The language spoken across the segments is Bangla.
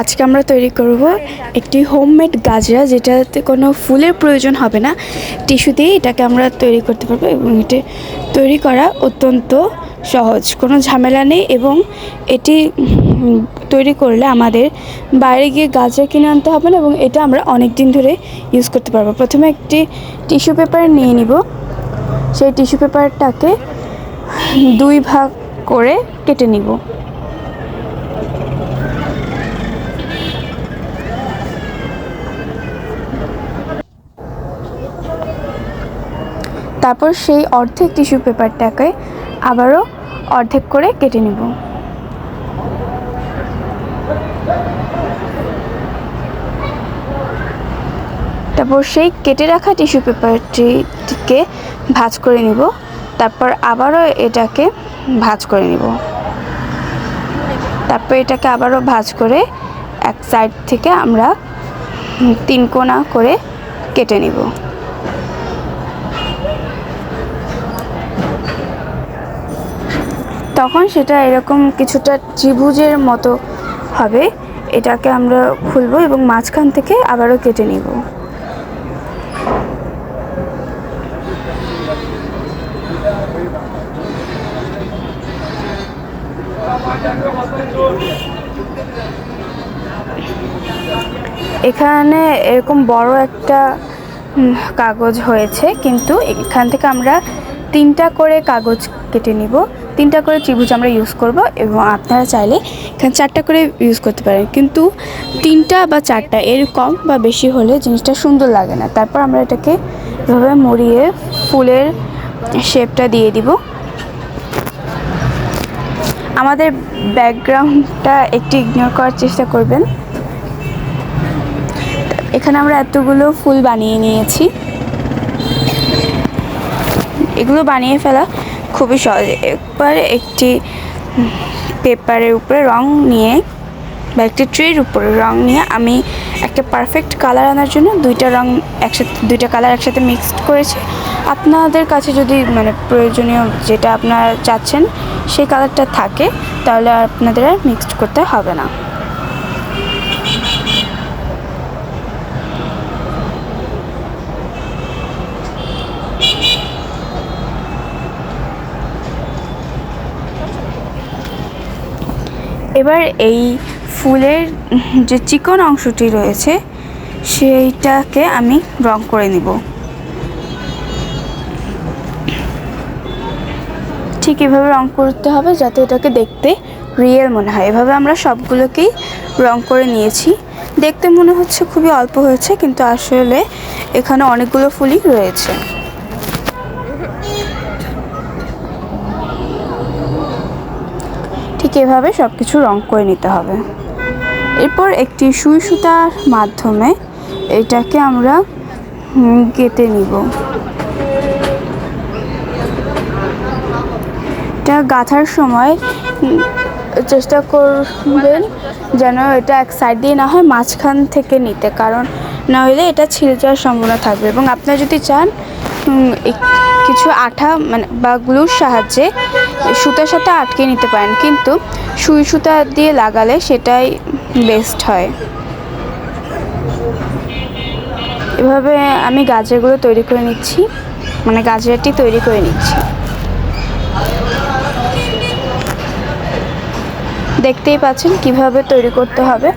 আজকে আমরা তৈরি করব একটি হোমমেড গাজরা, যেটাতে কোনো ফুলের প্রয়োজন হবে না। টিস্যু দিয়ে এটাকে আমরা তৈরি করতে পারব এবং এটি তৈরি করা অত্যন্ত সহজ। কোনো ঝামেলা নেই এবং এটি তৈরি করলে আমাদের বাইরে গিয়ে গাজরা কিনে আনতে হবে না এবং এটা আমরা অনেক দিন ধরে ইউজ করতে পারব। প্রথমে একটি টিস্যু পেপার নিয়ে নিব। সেই টিস্যু পেপারটাকে দুই ভাগ করে কেটে নিব। তারপর সেই অর্ধেক টিস্যু পেপারটাকে আবারও অর্ধেক করে কেটে নেব। তারপর সেই কেটে রাখা টিস্যু পেপারটিকে ভাঁজ করে নিব। তারপর আবারও এটাকে ভাঁজ করে নিব। তারপর এটাকে আবারও ভাঁজ করে এক সাইড থেকে আমরা তিন কোণা করে কেটে নিব। তখন সেটা এরকম কিছুটা ত্রিভুজের মতো হবে। এটাকে আমরা খুলবো এবং মাঝখান থেকে আবারও কেটে নিব। এখানে এরকম বড় একটা কাগজ হয়েছে, কিন্তু এখান থেকে আমরা তিনটা করে কাগজ কেটে নিব। তিনটা করে ত্রিভুজ আমরা ইউজ করব এবং আপনারা চাইলে এখানে চারটা করে ইউজ করতে পারেন। কিন্তু তিনটা বা চারটা এর কম বা বেশি হলে জিনিসটা সুন্দর লাগে না। তারপর আমরা এটাকে এভাবে মুড়িয়ে ফুলের শেপটা দিয়ে দিব। আমাদের ব্যাকগ্রাউন্ডটা একটু ইগনোর করার চেষ্টা করবেন। এখানে আমরা এতগুলো ফুল বানিয়ে নিয়েছি। এগুলো বানিয়ে ফেলা খুবই সহজ। একবার একটি পেপারের উপরে রং নিয়ে বা একটি ট্রের উপরে রং নিয়ে আমি একটা পারফেক্ট কালার আনার জন্য দুইটা রং একসাথে, দুইটা কালার একসাথে মিক্সড করেছি। আপনাদের কাছে যদি মানে প্রয়োজনীয় যেটা আপনারা চাচ্ছেন, সেই কালারটা থাকে, তাহলে আপনাদের আর মিক্সড করতে হবে না। এবার এই ফুলের যে চিকন অংশটি রয়েছে, সেইটাকে আমি রং করে নিব। ঠিক এভাবে রং করতে হবে যাতে এটাকে দেখতে রিয়েল মনে হয়। এভাবে আমরা সবগুলোকেই রং করে নিয়েছি। দেখতে মনে হচ্ছে খুবই অল্প হয়েছে, কিন্তু আসলে এখানে অনেকগুলো ফুলই রয়েছে। ঠিক এভাবে সব কিছু রং করে নিতে হবে। এরপর একটি সুই সুতার মাধ্যমে এটাকে আমরা কেটে নিব। এটা গাঁথার সময় চেষ্টা করবেন যেন এটা এক সাইড দিয়ে না হয় মাঝখান থেকে নিতে, কারণ না হলে এটা ছিঁড়ে যাওয়ার সম্ভাবনা থাকবে। এবং আপনারা যদি চান কিছু আঠা মানে বা গ্লুর সাহায্যে সুতার সাথে আটকে নিতে পারেন। কিন্তু সুই সুতা দিয়ে লাগালে সেটাই বেস্ট হয়। এভাবে আমি গাজরগুলো তৈরি করে নিচ্ছি। মানে গাজরাটি তৈরি করে নিচ্ছি। দেখতেই পাচ্ছেন কীভাবে তৈরি করতে হবে।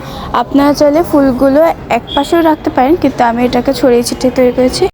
আপনারা চাইলে ফুলগুলো এক পাশেও রাখতে পারেন, কিন্তু আমি এটাকে ছড়িয়ে ছিটিয়ে তৈরি করেছি।